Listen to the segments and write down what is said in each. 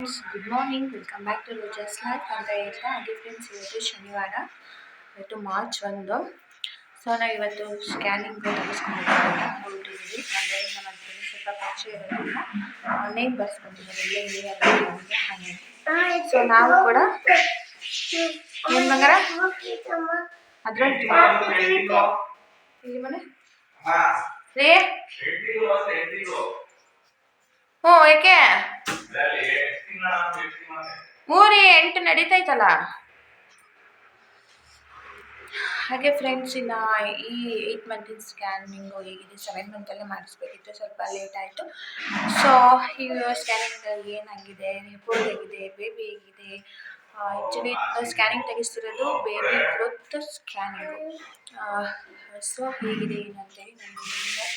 Friends good morning welcome back to Roja's life ಅಂತ ಹೇಳ್ತಾ ಹಾಗೆ ಫ್ರೆಂಡ್ಸ್ ಇವತ್ತು ಶನಿವಾರ. ಇವತ್ತು ಮಾರ್ಚ್ ಒಂದು. ಸೊ ನಾವು ಇವತ್ತು ಸ್ಕ್ಯಾನಿಂಗ್ ತೆಗೆಸ್ಕೊಂಡು ಹೊರಟಿದ್ದೀವಿ ಅಂದರೆ ನಮ್ಮ ಹಸ್ಬೆಂಡ್ ಸ್ವಲ್ಪ ಪರಿಚಯ ಇರೋದ್ರಿಂದ ಆನ್ಲೈನ್ ಬರ್ಸ್ಕೊಂಡಿದ್ದೀವಿ. ಅಲ್ಲಿ ಹಾಗೆ. ಸೊ ನಾವು ಕೂಡ ಏನು ಬಂಗಾರ? ಅದ್ರಲ್ಲಿ ಇಲ್ಲಿ ಮನೆ? ರೇ ಹ್ಞೂ ಏಕೆ? ಎಂಟು ನಡೀತೈತಲ್ಲ? ಹಾಗೆ ಫ್ರೆಂಡ್ಸ್ ಇನ್ನು ಈ ಏಯ್ಟ್ ಮಂತಿನ ಸ್ಕ್ಯಾನಿಂಗು ಹೇಗಿದೆ? ಸೆವೆನ್ ಮಂತಲ್ಲೇ ಮಾಡಿಸ್ಬೇಕಿತ್ತು, ಸ್ವಲ್ಪ ಲೇಟ್ ಆಯಿತು. ಸೊ ಈ ಸ್ಕ್ಯಾನಿಂಗ್ ಏನಾಗಿದೆ? ರಿಪೋರ್ಟ್ ಹೇಗಿದೆ? ಬೇಬಿ ಹೇಗಿದೆ? ಆ್ಯಕ್ಚುಲಿ ಸ್ಕ್ಯಾನಿಂಗ್ ತೆಗಿಸ್ತಿರೋದು ಬೇಬಿ ಗ್ರೋತ್ ಸ್ಕ್ಯಾನಿಂಗು ಸೊ ಹೇಗಿದೆ ಏನಂತೇಳಿ ಅಂತೇಳಿ ನಾನು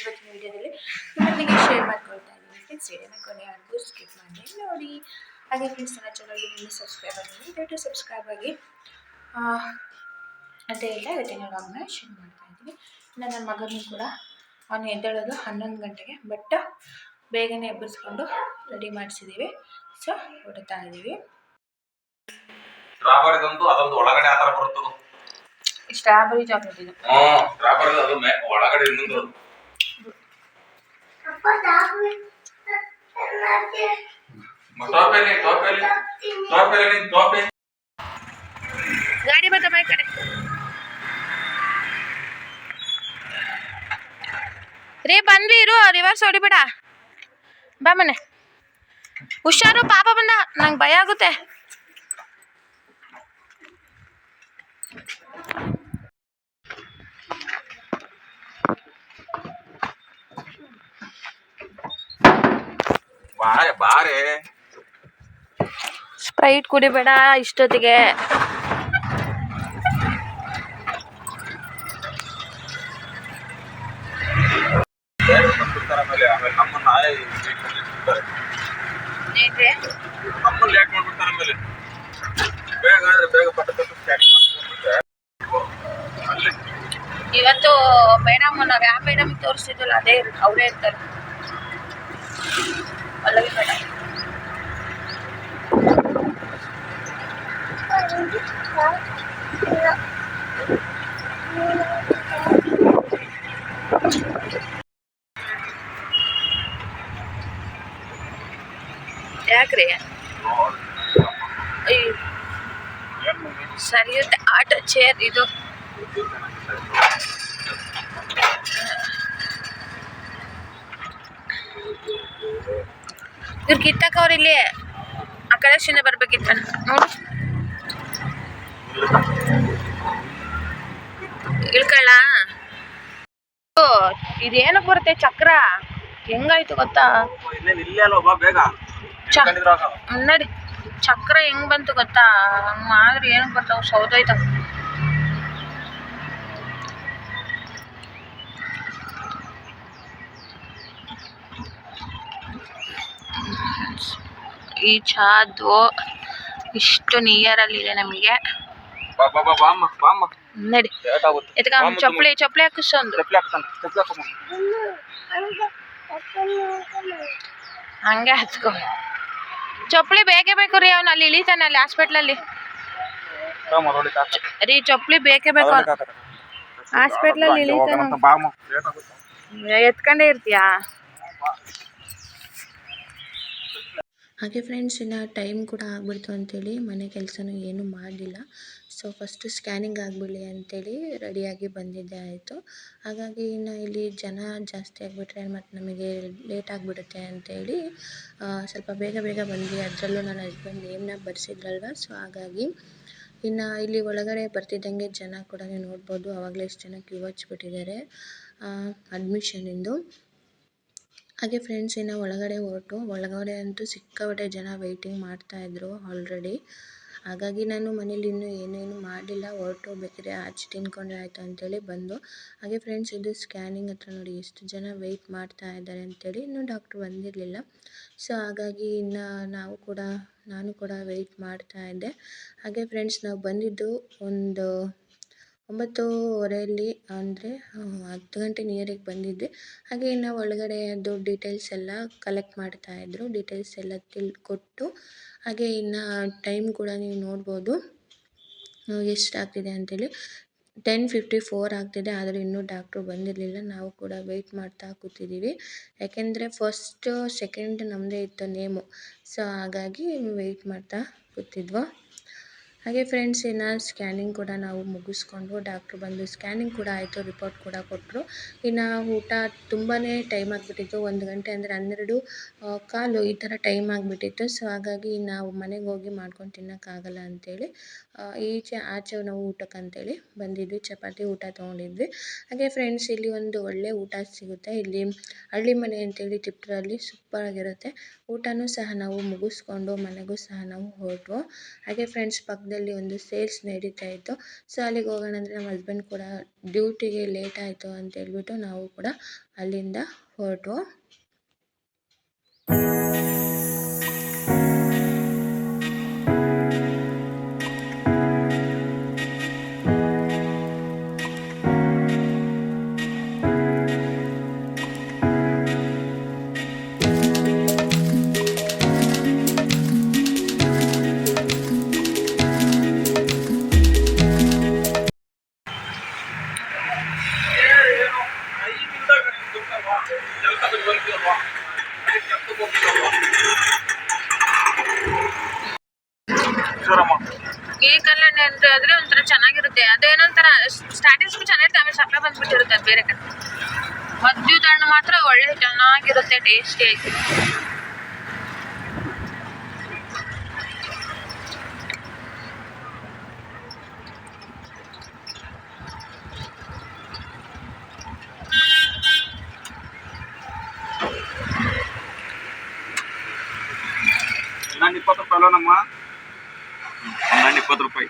ಇವತ್ತಿನ ವೀಡಿಯೋದಲ್ಲಿ ನಿಮ್ಮೊಂದಿಗೆ ಶೇರ್ ಮಾಡ್ಕೊಳ್ತಾ ಇದ್ದೀನಿ ಫ್ರೆಂಡ್ಸ್ ವಿಡಿಯೋನ ಕೊನೆವರೆಗೂ ಸ್ಕಿಪ್ ಮಾಡಿ ನೋಡಿ ಹಾಗೆ ಫ್ರೆಂಡ್ಸ್ ನನ್ನ ಚಾನಲ್ಗೆ ನೀವು ಸಬ್ಸ್ಕ್ರೈಬ್ ಆಗಿ ದಯವಿಟ್ಟು ಸಬ್ಸ್ಕ್ರೈಬ್ ಆಗಿ. ಆ, ಅಂತ ಹೇಳ್ತಾ ಇವತ್ತಿನ ವ್ಲಾಗ್ನ ಶುರು ಮಾಡ್ತಾ ಇದ್ದೀನಿ. ಇನ್ನು ನನ್ನ ಮಗನೂ ಕೂಡ ಅವನು ಎದ್ದೇಳೋದು ಹನ್ನೊಂದು ಗಂಟೆಗೆ ಬಟ್ ಬೇಗನೆ ಎಬ್ಬರಿಸ್ಕೊಂಡು ರೆಡಿ ಮಾಡಿಸಿದ್ದೀವಿ. ಸೊ ಹೊಡ್ತಾ ಇದ್ದೀವಿ. ಸ್ಟ್ರಾಬೆರಿದಂತೂ ಅದೊಂದು ಒಳಗಡೆ ಆತರ ಬರುತ್ತದು. ಸ್ಟ್ರಾಬೆರಿ ಚಾಕ್ಲೇಟ್ ಇದು. ಹ್ಮ್ ಸ್ಟ್ರಾಬೆರಿ ಅದು ಮೇ ಒಳಗಡೆ ಇನ್ನೊಂದು. ನಿನ್ ಟೋಪೆ ಗಾಡಿ ಬರ್ತಮ್ಮ ಈ ಕಡೆ. ರೇ ಬಂದ್ವಿ ಇರು ರಿವರ್ಸ್ ಹೊಡಿಬೇಡ. ಬಾ ಮನೆ. ಹುಷಾರು ಪಾಪ ಬಂದ. ನಂಗೆ ಭಯ ಆಗುತ್ತೆ. ಬಾರೆ ಬಾರೆ. ಸ್ಪ್ರೈಟ್ ಕುಡಿಬೇಡ ಇಷ್ಟೊತ್ತಿಗೆ. ಇವತ್ತು ಮೇಡಮ್ ನಾವು ಯಾವ ಮೇಡಮ್ ತೋರಿಸಿದ್ವಲ್ಲ ಅದೇ ಅವರೇ ಇರ್ತಾರೆ. ಅಲ್ಲವೇ ಮೇಡಮ್ ಯಾಕ್ರಿ? ಅಯ್ಯೋ. ಸರಿಯುತ್ತೆ ಆಟೋ ಚೇರ್ ಇದು. ಇವ್ರು ಕಿತ್ತಕ್ಕವ್ರು ಇಲ್ಲಿ ಆ ಕಡೆ ಶಿನ ಬರ್ಬೇಕಿತ್ತ. ನೋಡು. ಇಳ್ಕೊಳ್ಳ ಇದೇನಕ್ಕೆ ಬರುತ್ತೆ ಚಕ್ರ? ಹೆಂಗಾಯ್ತು ಗೊತ್ತಾ? ನೋಡಿ. ಚಕ್ರ ಹೆಂಗ್ ಬಂತು ಗೊತ್ತಾ? ಹಂಗ ಮಾಡಿದ್ರೆ ಏನಕ್ಕೆ ಬರ್ತಾವ? ಸೌದೋಯ್ತಾವ ಈ ಚಾದು ಇಷ್ಟು ನಿಯರ್ ನಮಗೆ. ಬಾ ಬಾ ಬಾ ಬಾಮ್ಮ ಬಾಮ್ಮ ನಡಿ. ಎತ್ಕ ಚಪ್ಪಲಿ ಚಪ್ಪಲಿ ಚಪ್ಲಿ ಹಂಗೆ ಹಚ್ಕೊ ಚಪ್ಪಲಿ ಬೇಕೇ ಬೇಕು ರೀ ಅವ್ನು ಅಲ್ಲಿ ಇಳಿತಾನೆ ಅಲ್ಲಿ ಹಾಸ್ಪಿಟ್ಲಲ್ಲಿ. ರೀ ಚಪ್ಪಲಿ ಬೇಕೇ ಬೇಕು ಅವ್ನು. ಹಾಸ್ಪಿಟ್ಲಲ್ಲಿ ಇಳಿತಾನೆ. ಎತ್ಕೊಂಡೇ ಇರ್ತೀಯಾ? ಹಾಗೆ ಫ್ರೆಂಡ್ಸ್ ಇನ್ನು ಟೈಮ್ ಕೂಡ ಆಗ್ಬಿಡ್ತು ಅಂತೇಳಿ ಮನೆ ಕೆಲಸನೂ ಏನೂ ಮಾಡಲಿಲ್ಲ. ಸೊ ಫಸ್ಟು ಸ್ಕ್ಯಾನಿಂಗ್ ಆಗಿಬಿಡಲಿ ಅಂತೇಳಿ ರೆಡಿಯಾಗಿ ಬಂದಿದ್ದೆ ಆಯಿತು. ಹಾಗಾಗಿ ಇನ್ನು ಇಲ್ಲಿ ಜನ ಜಾಸ್ತಿ ಆಗಿಬಿಟ್ರೆ ಮತ್ತು ನಮಗೆ ಲೇಟ್ ಆಗಿಬಿಡುತ್ತೆ ಅಂತೇಳಿ ಸ್ವಲ್ಪ ಬೇಗ ಬೇಗ ಬಂದ್ವಿ. ಅದರಲ್ಲೂ ನನ್ನ ಹಸ್ಬೆಂಡ್ ನೇಮ್ನ ಬರ್ಸಿದ್ರಲ್ವ? ಸೊ ಹಾಗಾಗಿ ಇನ್ನು ಇಲ್ಲಿ ಒಳಗಡೆ ಬರ್ತಿದ್ದಂಗೆ ಜನ ಕೂಡ ನೋಡ್ಬೋದು. ಆವಾಗಲೇ ಎಷ್ಟು ಜನ ಕ್ಯೂ ಹಚ್ಬಿಟ್ಟಿದ್ದಾರೆ ಅಡ್ಮಿಷನಿಂದು ಹಾಗೆ ಫ್ರೆಂಡ್ಸ್ ಇನ್ನು ಒಳಗಡೆ ಹೊರಟು. ಒಳಗಡೆ ಅಂತೂ ಸಿಕ್ಕಾಪಟ್ಟೆ ಜನ ವೆಯ್ಟಿಂಗ್ ಮಾಡ್ತಾಯಿದ್ರು ಆಲ್ರೆಡಿ ಹಾಗಾಗಿ ನಾನು ಮನೇಲಿ ಇನ್ನೂ ಏನೇನು ಮಾಡಿಲ್ಲ, ಹೊರಟು ಬೇಕಾದ್ರೆ ಆಚೆ ತಿನ್ಕೊಂಡ್ರೆ ಆಯಿತು ಅಂತೇಳಿ ಬಂದು, ಹಾಗೆ ಫ್ರೆಂಡ್ಸ್ ಇದು ಸ್ಕ್ಯಾನಿಂಗ್ ಹತ್ರ ನೋಡಿ ಎಷ್ಟು ಜನ ವೆಯ್ಟ್ ಮಾಡ್ತಾ ಇದ್ದಾರೆ ಅಂತೇಳಿ ಇನ್ನೂ ಡಾಕ್ಟ್ರು ಬಂದಿರಲಿಲ್ಲ. ಸೊ ಹಾಗಾಗಿ ಇನ್ನು ನಾವು ಕೂಡ, ನಾನು ಕೂಡ ವೆಯ್ಟ್ ಮಾಡ್ತಾ ಇದ್ದೆ. ಹಾಗೆ ಫ್ರೆಂಡ್ಸ್ ನಾವು ಬಂದಿದ್ದು ಒಂದು ಒಂಬತ್ತೂವರೆಯಲ್ಲಿ ಅಂದರೆ ಹತ್ತು ಗಂಟೆ ನಿಯರಿಗೆ ಬಂದಿದ್ದೆ ಹಾಗೆ ಇನ್ನು ಒಳಗಡೆ ಅದು ಡೀಟೇಲ್ಸ್ ಎಲ್ಲ ಕಲೆಕ್ಟ್ ಮಾಡ್ತಾಯಿದ್ರು ಡೀಟೇಲ್ಸ್ ಎಲ್ಲ ತಿಳ್ ಕೊಟ್ಟು ಹಾಗೆ ಇನ್ನು ಟೈಮ್ ಕೂಡ ನೀವು ನೋಡ್ಬೋದು. ಎಷ್ಟಾಗ್ತಿದೆ ಅಂತೇಳಿ. ಟೆನ್ ಫಿಫ್ಟಿ ಫೋರ್ ಆಗ್ತಿದೆ, ಆದರೆ ಇನ್ನೂ ಡಾಕ್ಟ್ರು ಬಂದಿರಲಿಲ್ಲ. ನಾವು ಕೂಡ ವೆಯ್ಟ್ ಮಾಡ್ತಾ ಕೂತಿದ್ದೀವಿ ಯಾಕೆಂದರೆ ಫಸ್ಟು ಸೆಕೆಂಡ್ ನಮ್ಮದೇ ಇತ್ತು ನೇಮು ಸೊ ಹಾಗಾಗಿ ವೆಯ್ಟ್ ಮಾಡ್ತಾ ಕೂತಿದ್ವು. ಹಾಗೆ ಫ್ರೆಂಡ್ಸ್ ಇನ್ನು ಸ್ಕ್ಯಾನಿಂಗ್ ಕೂಡ ನಾವು ಮುಗಿಸ್ಕೊಂಡು ಡಾಕ್ಟ್ರು ಬಂದು ಸ್ಕ್ಯಾನಿಂಗ್ ಕೂಡ ಆಯಿತು ರಿಪೋರ್ಟ್ ಕೂಡ ಕೊಟ್ಟರು ಇನ್ನು ಊಟ ತುಂಬಾ ಟೈಮ್ ಆಗಿಬಿಟ್ಟಿತ್ತು. ಒಂದು ಗಂಟೆ ಅಂದರೆ ಹನ್ನೆರಡು ಕಾಲು ಈ ಥರ ಟೈಮ್ ಆಗಿಬಿಟ್ಟಿತ್ತು. ಸೊ ಹಾಗಾಗಿ ನಾವು ಮನೆಗೆ ಹೋಗಿ ಮಾಡ್ಕೊಂಡು ತಿನ್ನೋಕ್ಕಾಗಲ್ಲ ಅಂತೇಳಿ ಆ, ಈಚೆ ಆಚೆ ನಾವು ಊಟಕ್ಕೆ ಅಂತೇಳಿ ಬಂದಿದ್ವಿ. ಚಪಾತಿ ಊಟ ತೊಗೊಂಡಿದ್ವಿ. ಹಾಗೆ ಫ್ರೆಂಡ್ಸ್ ಇಲ್ಲಿ ಒಂದು ಒಳ್ಳೆ ಊಟ ಸಿಗುತ್ತೆ. ಇಲ್ಲಿ ಹಳ್ಳಿ ಮನೆ ಅಂತೇಳಿ ಸೂಪರ್ ಸೂಪರಾಗಿರುತ್ತೆ. ಊಟನೂ ಸಹ ನಾವು ಮುಗಿಸ್ಕೊಂಡು ಮನೆಗೂ ಸಹ ನಾವು ಹೊರಟು ಹಾಗೆ ಫ್ರೆಂಡ್ಸ್ ಪಕ್ಕದಲ್ಲಿ ಒಂದು ಸೇಲ್ಸ್ ನಡೀತಾ ಇತ್ತು. ಸೊ ಅಲ್ಲಿಗೆ ಹೋಗೋಣ ಅಂದರೆ ನಮ್ಮ ಹಸ್ಬೆಂಡ್ ಕೂಡ ಡ್ಯೂಟಿಗೆ ಲೇಟ್ ಆಯಿತು ಅಂತ ಹೇಳ್ಬಿಟ್ಟು ನಾವು ಕೂಡ ಅಲ್ಲಿಂದ ಹೊರಟ್ವು. ಅಂತ ಆದ್ರೆ ಒಂಥರ ಚೆನ್ನಾಗಿರುತ್ತೆ. ಅದೇನೊಂಥರ ಸ್ಟಾರ್ಟಿಂಗ್ಸ್ಗೂ ಚೆನ್ನಾಗಿರುತ್ತೆ. ಆಮೇಲೆ ಸಪ್ಪೆ ಬಂದ್ಬಿಟ್ಟಿರುತ್ತೆ ಅದು ಬೇರೆ ಕಡೆ. ಮಜ್ಜುದ ಹಣ್ಣು ಮಾತ್ರ ಒಳ್ಳೆ ಚೆನ್ನಾಗಿರುತ್ತೆ ಟೇಸ್ಟಿ ಆಗಿ. ಹನ್ನೊಂದು ಇಪ್ಪತ್ತು ರೂಪಾಯಿ ಅಲ್ವಾ ನಮ್ಮ? ಹನ್ನೊಂದು ಇಪ್ಪತ್ತು ರೂಪಾಯಿ.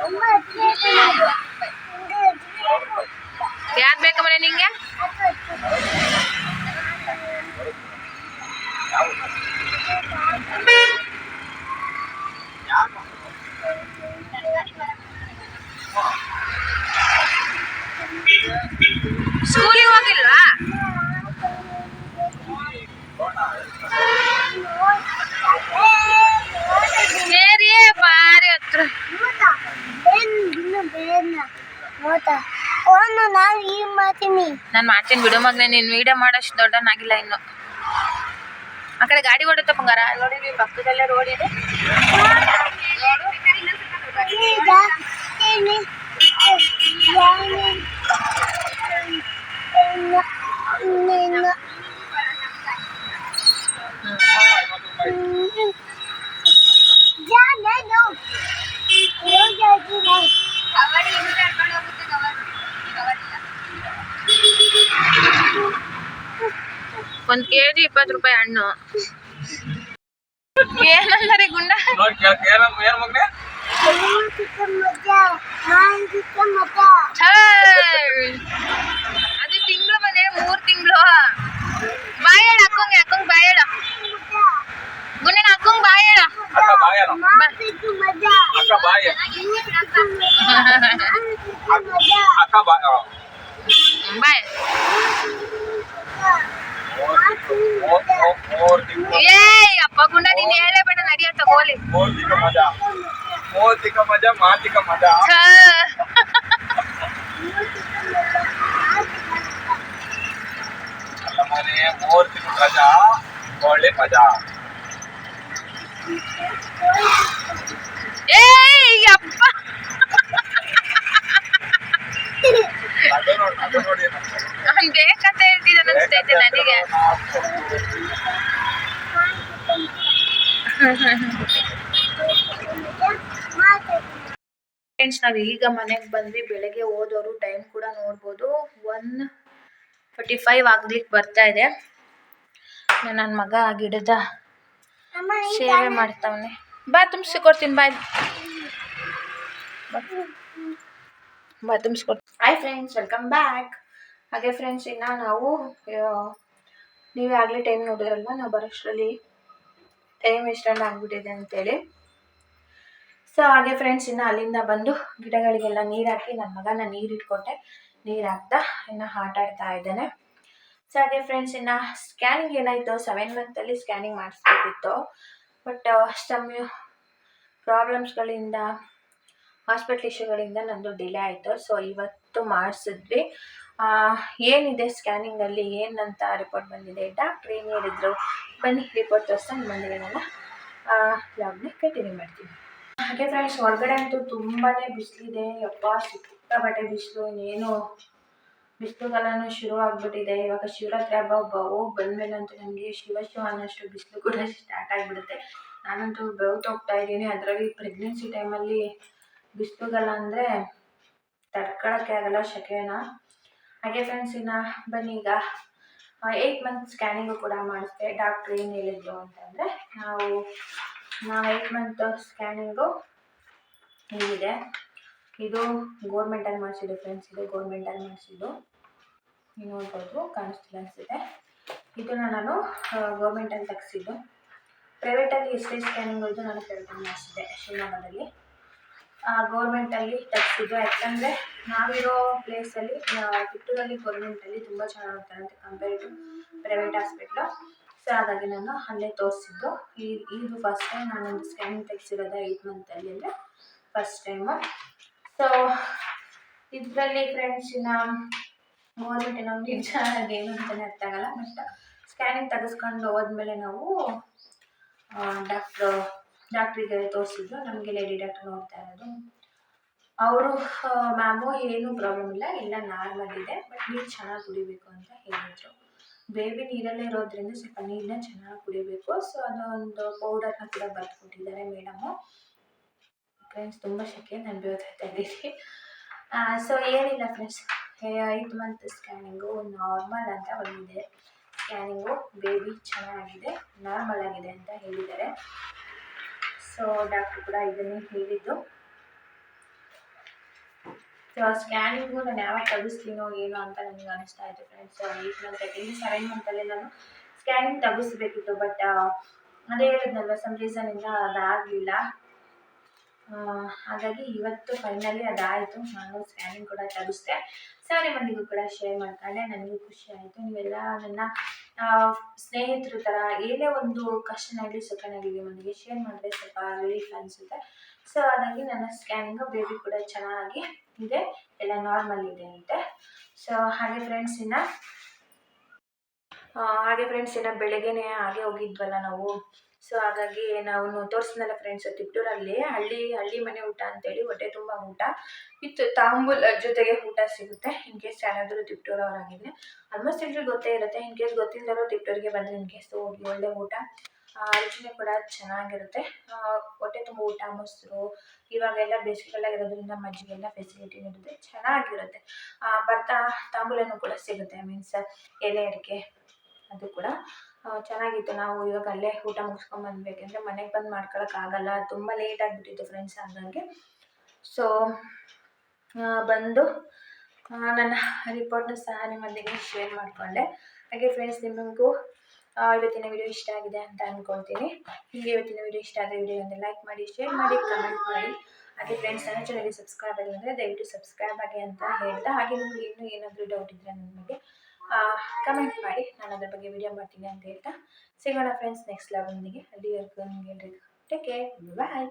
ಐವತ್ತು ನಾನು ಈ ಮಾಡ್ತೀನಿ ನಾನು ಮಾಡ್ತೀನಿ ಬಿಡು ಮಗನೇ ನೀನು ವೀಡಿಯೋ ಮಾಡೋಷ್ಟು ದೊಡ್ಡನಾಗಿಲ್ಲ ಇನ್ನು. ಆ ಕಡೆ ಗಾಡಿ ಓಡುತ್ತೆ ಬಂಗಾರ? ನೋಡಿದ್ವಿ ಪಕ್ಕದಲ್ಲೇ ರೋಡ್ ಇದೆ. ನೋಡು ಒಂದು ಕೆ ಜಿ ಇಪ್ಪತ್ತು ರೂಪಾಯಿ ಹಣ್ಣು ಏನಂದರೆ ಗುಂಡ ನೋಡಿ ಕೇಳ ಏನಮ್ಮ ಏನು ಮಗನೇ ಮಜಾ ಮಜಾ ಛೇ! ಅದು ತಿಂಗಳು ಮನೆ ಮೂರು ತಿಂಗಳು ಬಾಯ್ ಹೇಳ ಅಕ್ಕಂಗೆ ಅಕ್ಕಂಗೆ ಬಾಯ್ ಹೇಳ ಗುಂಡನ ಅಕ್ಕಂಗೆ ಬಾಯ್ ಹೇಳ ಅಕ್ಕ ಬಾಯನ ಮಜಾ ಅಕ್ಕ ಬಾಯ ఏయ్ అప్పకుండా నేను ఏలే పెట్టను అడి అట్ట పోలే మోతిక మజా మోతిక మజా మాతిక మజా అల్లమనే మోతిక మజా ఒళ్ళే మజా ఏయ్ అప్ప అంటే भी जन्म स्टेट है ठीक है ना मन बंद बेगे ओदर टाइम कूड़ा नोड़बू वन फोर्टी फैव आगे बर्ता है ना मग गिड सेवे मतवे बा तुम्सको बा तुम्सको हाई फ्रेंड्स वेलकम बैक ಹಾಗೆ ಫ್ರೆಂಡ್ಸ್ ಇನ್ನು ನಾವು ನೀವೇ ಆಗಲೇ ಟೈಮ್ ನೋಡಿದ್ರಲ್ವ, ನಾವು ಬರೋಷ್ಟರಲ್ಲಿ ಟೈಮ್ ಎಷ್ಟೊಂದು ಆಗ್ಬಿಟ್ಟಿದೆ ಅಂತೇಳಿ. ಸೊ ಹಾಗೆ ಫ್ರೆಂಡ್ಸ್ ಇನ್ನು ಅಲ್ಲಿಂದ ಬಂದು ಗಿಡಗಳಿಗೆಲ್ಲ ನೀರು ಹಾಕಿ ನನ್ನ ಮಗನ ನೀರು ಇಟ್ಕೊಟ್ಟೆ ನೀರು ಹಾಕ್ತಾ ಇನ್ನು ಆಟ ಆಡ್ತಾ ಇದ್ದಾನೆ. ಸೊ ಹಾಗೆ ಫ್ರೆಂಡ್ಸ್ ಇನ್ನು ಸ್ಕ್ಯಾನಿಂಗ್ ಏನಾಯಿತು ಸೆವೆನ್ ಮಂತಲ್ಲಿ ಸ್ಕ್ಯಾನಿಂಗ್ ಮಾಡಿಸ್ಬೇಕಿತ್ತು. ಬಟ್ ಸಮ್ ಪ್ರಾಬ್ಲಮ್ಸ್ಗಳಿಂದ ಹಾಸ್ಪಿಟ್ಲ್ ಇಶ್ಯೂಗಳಿಂದ ನಂದು ಡಿಲೇ ಆಯಿತು. ಸೊ ಇವತ್ತು ಮಾಡಿಸಿದ್ವಿ. ಏನಿದೆ ಸ್ಕ್ಯಾನಿಂಗಲ್ಲಿ ಏನಂತ ರಿಪೋರ್ಟ್ ಬಂದಿದೆ? ಡಾಕ್ಟ್ರ್ ಏನು ಹೇಳಿದ್ರು? ಬನ್ನಿ ರಿಪೋರ್ಟ್ ತೋರಿಸ್ತಾ ನಿಮ್ಮ ಬಂದಿದೆ ನಾನು ಲಾಗ್ನ ಕಂಟಿನ್ಯೂ ಮಾಡ್ತೀನಿ ಹಾಗೆ ಫ್ರೆಂಡ್ಸ್ ಹೊರಗಡೆ ಅಂತೂ ತುಂಬಾ ಬಿಸಿಲಿದೆ. ಯಪ್ಪ, ಸಿಕ್ಕಾಪಟ್ಟೆ ಬಿಸಿಲು, ಇನ್ನೇನು ಬಿಸಿಲುಗಾಲನೂ ಶುರು ಆಗಿಬಿಟ್ಟಿದೆ. ಇವಾಗ ಶಿವರಾತ್ರಿ ಹಬ್ಬ ಹೋಗಿ ಬಂದಮೇಲೆ ಅಂತೂ ನನಗೆ ಶಿವ ಶಿವ ಅನ್ನೋಷ್ಟು ಬಿಸಿಲು ಕೂಡ ಸ್ಟಾರ್ಟ್ ಆಗಿಬಿಡುತ್ತೆ. ನಾನಂತೂ ಬೆವ್ತು ಹೋಗ್ತಾ ಇದ್ದೀನಿ. ಅದರಲ್ಲಿ ಪ್ರೆಗ್ನೆನ್ಸಿ ಟೈಮಲ್ಲಿ ಬಿಸಿಲುಗಾಲ ಅಂದರೆ ತಡ್ಕೊಳಕ್ಕೆ ಆಗಲ್ಲ, ಶೆಕೆನ. ಹಾಗೆ ಫ್ರೆಂಡ್ಸ್ ಇನ್ನು ಬನ್ನಿ ಈಗ. ಏಯ್ಟ್ ಮಂತ್ ಸ್ಕ್ಯಾನಿಂಗು ಕೂಡ ಮಾಡಿಸ್ದೆ ಡಾಕ್ಟ್ರ್ ಏನು ಹೇಳಿದ್ರು ಅಂತಂದರೆ ನಾವು ನಾವು ಏಯ್ಟ್ ಮಂತ್ ಸ್ಕ್ಯಾನಿಂಗು ಹಿಂಗಿದೆ ಇದು ಗೋರ್ಮೆಂಟಲ್ಲಿ ಮಾಡಿಸಿದ್ದು ಫ್ರೆಂಡ್ಸ್ ಇದು ಗೋರ್ಮೆಂಟಲ್ಲಿ ಮಾಡಿಸಿದ್ದು ನೋಡ್ಬೋದು, ಕಾಣಿಸ್ತಿಲ್ಲ ಇದೆ ಇದನ್ನು ನಾನು ಗೌರ್ಮೆಂಟಲ್ಲಿ ತೆಗೆಸಿದ್ದು. ಪ್ರೈವೇಟಲ್ಲಿ ಎಷ್ಟೇ ಸ್ಕ್ಯಾನಿಂಗ್ ಇದು ನಾನು ಪ್ರೈವೇಟಲ್ಲಿ ಮಾಡಿಸಿದ್ದೆ ಶಿವಮೊಗ್ಗದಲ್ಲಿ. ಗೌರ್ಮೆಂಟಲ್ಲಿ ತೆಗ್ಸಿದ್ದು ಯಾಕಂದರೆ ನಾವಿರೋ ಪ್ಲೇಸಲ್ಲಿ ಕಿತ್ತೂರಲ್ಲಿ ಗೌರ್ಮೆಂಟಲ್ಲಿ ತುಂಬ ಚೆನ್ನಾಗಿ ನೋಡ್ತಾರಂತೆ compare to private hospital so ಹಾಗಾಗಿ ನಾನು ಅಲ್ಲೇ ತೋರಿಸಿದ್ದು. ಇದು ಫಸ್ಟ್ ಟೈಮ್ ನಾನೊಂದು ಸ್ಕ್ಯಾನಿಂಗ್ ತೆಗೆಸಿರೋದು ಏಯ್ಟ್ ಮಂತಲ್ಲಿ ಅಂದರೆ ಫಸ್ಟ್ ಟೈಮು ಸೊ ಇದರಲ್ಲಿ ಫ್ರೆಂಡ್ಸ್ ಇನ್ನು ಗೌರ್ಮೆಂಟ್ ನಮ್ಗೆ ನಿಜ ಏನು ಅಂತಲೇ ಅರ್ಥ ಆಗಲ್ಲ. ಬಟ್ ಸ್ಕ್ಯಾನಿಂಗ್ ತೆಗೆಸ್ಕೊಂಡು ಹೋದ್ಮೇಲೆ ನಾವು ಡಾಕ್ಟ್ರು ಡಾಕ್ಟ್ರಿಗೆ ತೋರಿಸಿದ್ರು, ನಮಗೆ ಲೇಡಿ ಡಾಕ್ಟರ್ ನೋಡ್ತಾ ಇರೋದು. ಅವರು ಮ್ಯಾಮು ಏನೂ ಪ್ರಾಬ್ಲಮ್ ಇಲ್ಲ, ಎಲ್ಲ ನಾರ್ಮಲ್ ಇದೆ ಬಟ್ ನೀರು ಚೆನ್ನಾಗಿ ಕುಡಿಬೇಕು ಅಂತ ಹೇಳಿದರು. ಬೇಬಿ ನೀರಲ್ಲೇ ಇರೋದ್ರಿಂದ ಸ್ವಲ್ಪ ನೀರನ್ನ ಚೆನ್ನಾಗಿ ಕುಡಿಬೇಕು. ಸೊ ಅದೊಂದು ಪೌಡರ್ನ ಕೂಡ ಬರ್ಕೊಟ್ಟಿದ್ದಾರೆ ಮೇಡಮು ಫ್ರೆಂಡ್ಸ್ ತುಂಬ ಶೆಕೆ ನಾನು ಬೇವ್ತಾ ಇದ್ದೀನಿ ಸೊ ಏನಿಲ್ಲ friends eight month scanning normal ಅಂತ ಬಂದಿದೆ. ಸ್ಕ್ಯಾನಿಂಗು ಬೇಬಿ ಚೆನ್ನಾಗಿದೆ ನಾರ್ಮಲ್ ಆಗಿದೆ ಅಂತ ಹೇಳಿದ್ದಾರೆ. ಸೊ ಡಾಕ್ಟ್ರು ಕೂಡ ಇದನ್ನೇ ಹೇಳಿದ್ದು. ಸೊ ಸ್ಕ್ಯಾನಿಂಗು ನಾನು ಯಾವಾಗ ತಗಿಸ್ತೀನೋ ಏನೋ ಅಂತ ನನಗೆ ಅನಿಸ್ತಾ ಇತ್ತು ಫ್ರೆಂಡ್ಸ್ ಏಯ್ಟ್ ಮಂತ್ ಆಗಿ ಸೆವೆನ್ ಮಂತಲ್ಲಿ ನಾನು ಸ್ಕ್ಯಾನಿಂಗ್ ತಗಿಸ್ಬೇಕಿತ್ತು ಬಟ್ ಅದೇ ಹೇಳಿದ್ನಲ್ಲ ಸಮ್ ರೀಸನಿಂದ ಅದಾಗಲಿಲ್ಲ. ಹಾಗಾಗಿ ಇವತ್ತು ಫೈನಲಿ ಅದಾಯಿತು. ನಾನು ಸ್ಕ್ಯಾನಿಂಗ್ ಕೂಡ ತಗಿಸ್ತೆ ಸರಿ ಮಂದಿಗೂ ಕೂಡ ಶೇರ್ ಮಾಡ್ಕೊಂಡೆ. ನನಗೂ ಖುಷಿ ಆಯಿತು. ನೀವೆಲ್ಲ ನನ್ನ ಸ್ನೇಹಿತರು ಥರ ಏನೇ ಒಂದು ಕಷ್ಟನಾಗಲಿ ಸುಖನಾಗಲಿ ನನಗೆ ಶೇರ್ ಮಾಡಿದ್ರೆ ಸ್ವಲ್ಪ ರಿಲೀಫ್ ಅನಿಸುತ್ತೆ. ಸೊ ಹಾಗಾಗಿ ನನ್ನ ಸ್ಕ್ಯಾನಿಂಗ್ ಬೇಬಿ ಕೂಡ ಚೆನ್ನಾಗಿ ಇದೆ. ಎಲ್ಲ ನಾರ್ಮಲ್ ಇದೆ ಅಂತೆ. ಸೊ ಹಾಗೆ ಫ್ರೆಂಡ್ಸ್ ಇನ್ನ ಹಾಗೆ ಫ್ರೆಂಡ್ಸ್ ಇನ್ನ ಬೆಳಗ್ಗೆನೇ ಹಾಗೆ ಹೋಗಿದ್ವಲ್ಲ ನಾವು. ಸೊ ಹಾಗಾಗಿ ನಾವು ತೋರಿಸ್ನಲ್ಲ ಫ್ರೆಂಡ್ಸ್ ತಿಪ್ಟೂರಲ್ಲಿ ಹಳ್ಳಿ ಹಳ್ಳಿ ಮನೆ ಊಟ ಅಂತೇಳಿ ಹೊಟ್ಟೆ ತುಂಬ ಊಟ. ವಿತ್ ತಾಂಬೂಲ್ ಜೊತೆಗೆ ಊಟ ಸಿಗುತ್ತೆ ಇನ್ ಕೇಸ್ ಯಾರಾದರೂ ತಿಪ್ಟೂರವರಾಗಿದ್ದರೆ ಆಲ್ಮೋಸ್ಟ್ ಎಲ್ರಿಗೂ ಗೊತ್ತೇ ಇರುತ್ತೆ ಇನ್ ಕೇಸ್ ಗೊತ್ತಿಲ್ಲದವರು ತಿಪ್ಟೂರಿಗೆ ಬಂದರೆ ಇನ್ ಕೇಸ್ ಹೋಗಿ ಒಳ್ಳೆ ಊಟ. ರುಚಿನೇ ಕೂಡ ಚೆನ್ನಾಗಿರುತ್ತೆ. ಹೊಟ್ಟೆ ತುಂಬ ಊಟ, ಮೊಸರು, ಇವಾಗೆಲ್ಲ ಮಜ್ಜಿಗೆ ಮಜ್ಜಿಗೆಲ್ಲ ಫೆಸಿಲಿಟಿ ಇರುತ್ತೆ ಚೆನ್ನಾಗಿರುತ್ತೆ. ಬರ್ತಾ ತಾಂಬೂಲನೂ ಕೂಡ ಸಿಗುತ್ತೆ ಮೀನ್ಸ್ ಎಲೆ ಅಡಿಕೆ ಅದು ಕೂಡ. ಚೆನ್ನಾಗಿತ್ತು. ನಾವು ಇವಾಗ ಅಲ್ಲೇ ಊಟ ಮುಗಿಸ್ಕೊಂಡು ಬಂದ್ವಿ ಯಾಕೆಂದರೆ ಮನೆಗೆ ಬಂದು ಮಾಡ್ಕೊಳಕ್ಕಾಗಲ್ಲ ತುಂಬ ಲೇಟ್ ಆಗಿಬಿಟ್ಟಿತ್ತು ಫ್ರೆಂಡ್ಸ್ ಹಾಗಾಗಿ ಸೊ ಬಂದು ನನ್ನ ರಿಪೋರ್ಟ್ನ ಸಹ ನಿಮ್ಮಲ್ಲಿಗೆ ಶೇರ್ ಮಾಡಿಕೊಂಡೆ. ಹಾಗೆ ಫ್ರೆಂಡ್ಸ್ ನಿಮಗೂ ಇವತ್ತಿನ ವಿಡಿಯೋ ಇಷ್ಟ ಆಗಿದೆ ಅಂತ ಅಂದ್ಕೊಳ್ತೀನಿ ನಿಮಗೆ ಇವತ್ತಿನ ವಿಡಿಯೋ ಇಷ್ಟ ಆದರೆ ವಿಡಿಯೋನ ಲೈಕ್ ಮಾಡಿ ಶೇರ್ ಮಾಡಿ ಕಮೆಂಟ್ ಮಾಡಿ. ಹಾಗೆ ಫ್ರೆಂಡ್ಸ್ ನನ್ನ ಚಾನಲ್ಗೆ ಸಬ್ಸ್ಕ್ರೈಬ್ ಆಗಿಲ್ಲ ಅಂದರೆ ದಯವಿಟ್ಟು ಸಬ್ಸ್ಕ್ರೈಬ್ ಆಗಿ ಅಂತ ಹೇಳ್ತಾ, ಹಾಗೆ ನಿಮಗೆ ಇನ್ನೂ ಏನಾದರೂ ಡೌಟ್ ಇದ್ದರೆ ನನಗೆ ಕಮೆಂಟ್ ಮಾಡಿ, ನಾನು ಅದ್ರ ಬಗ್ಗೆ ವಿಡಿಯೋ ಮಾಡ್ತೀನಿ ಅಂತ ಹೇಳ್ತಾ ಸಿಗೋಣ ಫ್ರೆಂಡ್ಸ್ ನೆಕ್ಸ್ಟ್ ಲಾಗೊಂದಿಗೆ ಅಲ್ಲಿವರೆಗೂ ಎಲ್ರಿಗೂ ಟೇಕ್ ಕೇರ್ ಬಾಯ್